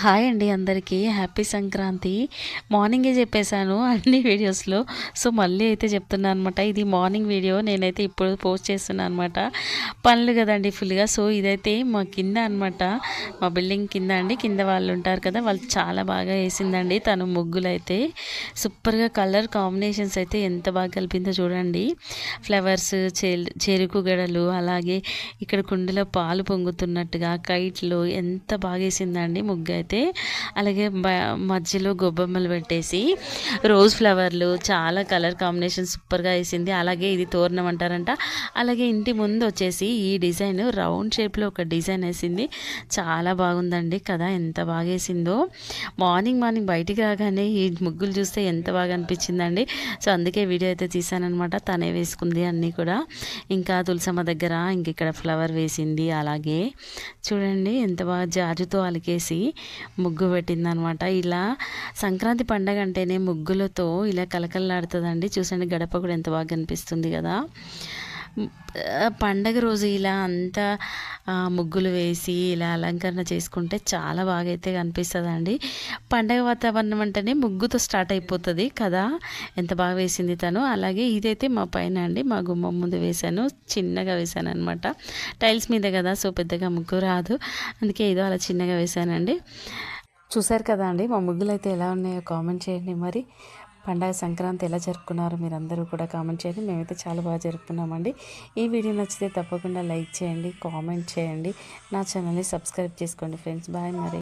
Hi అండి అందరికీ. Happy Sankranti. మార్నింగే చెప్పేశాను అన్ని వీడియోస్లో. సో మళ్ళీ అయితే చెప్తున్నాను అనమాట. ఇది మార్నింగ్ వీడియో. నేనైతే ఇప్పుడు పోస్ట్ చేస్తున్నాను అనమాట. పనులు కదండి ఫుల్గా. సో ఇదైతే మా కింద అనమాట. మా బిల్డింగ్ కింద అండి. కింద వాళ్ళు ఉంటారు కదా. వాళ్ళు చాలా బాగా వేసిందండి. తను ముగ్గులు అయితే సూపర్గా కలర్ కాంబినేషన్స్ అయితే ఎంత బాగా కలిపిందో చూడండి. ఫ్లవర్స్ చెరుకు గడలు అలాగే ఇక్కడ కుండలో పాలు పొంగుతున్నట్టుగా కైట్లు ఎంత బాగా వేసిందండి ముగ్గు అయితే. అలాగే మధ్యలో గొబ్బెమ్మలు పెట్టేసి రోజ్ ఫ్లవర్లు చాలా కలర్ కాంబినేషన్ సూపర్గా వేసింది. అలాగే ఇది తోరణం అంటారంట. అలాగే ఇంటి ముందు వచ్చేసి ఈ డిజైన్ రౌండ్ షేప్లో ఒక డిజైన్ వేసింది. చాలా బాగుందండి కదా ఎంత బాగా వేసిందో. మార్నింగ్ మార్నింగ్ బయటికి రాగానే ఈ ముగ్గులు చూస్తే ఎంత బాగా అనిపించిందండి. సో అందుకే వీడియో అయితే తీసానమాట తనే వేసుకుంది అన్నీ కూడా. ఇంకా తులసమ్మ దగ్గర ఇంక ఇక్కడ ఫ్లవర్ వేసింది. అలాగే చూడండి ఎంత బాగా జాజుతో అలికేసి ముగ్గు పెట్టిందనమాట. ఇలా సంక్రాంతి పండగ అంటేనే ముగ్గులతో ఇలా కలకల్లాడుతుందండి చూసండి గడప కూడా ఎంత బాగా కనిపిస్తుంది కదా. పండగ రోజు ఇలా అంతా ముగ్గులు వేసి ఇలా అలంకరణ చేసుకుంటే చాలా బాగా అయితే కనిపిస్తుందండి. పండగ వాతావరణం అంటేనే ముగ్గుతో స్టార్ట్ అయిపోతుంది కదా. ఎంత బాగా వేసింది తను. అలాగే ఇదైతే మా పైన అండి మా గుమ్మం ముందు వేశాను. చిన్నగా వేశాను అనమాట టైల్స్ మీద కదా సో పెద్దగా ముగ్గు రాదు. అందుకే ఏదో అలా చిన్నగా వేశానండి. చూసారు కదా అండి మా ముగ్గులు అయితే ఎలా ఉన్నాయో కామెంట్ చేయండి మరి. పండగ సంక్రాంతి ఎలా జరుపుకున్నారో మీరు అందరూ కూడా కామెంట్ చేయండి. మేమైతే చాలా బాగా జరుపుకున్నామండి. ఈ వీడియో నచ్చితే తప్పకుండా లైక్ చేయండి కామెంట్ చేయండి. నా ఛానల్ని సబ్స్క్రైబ్ చేసుకోండి ఫ్రెండ్స్. బాయ్ మరి.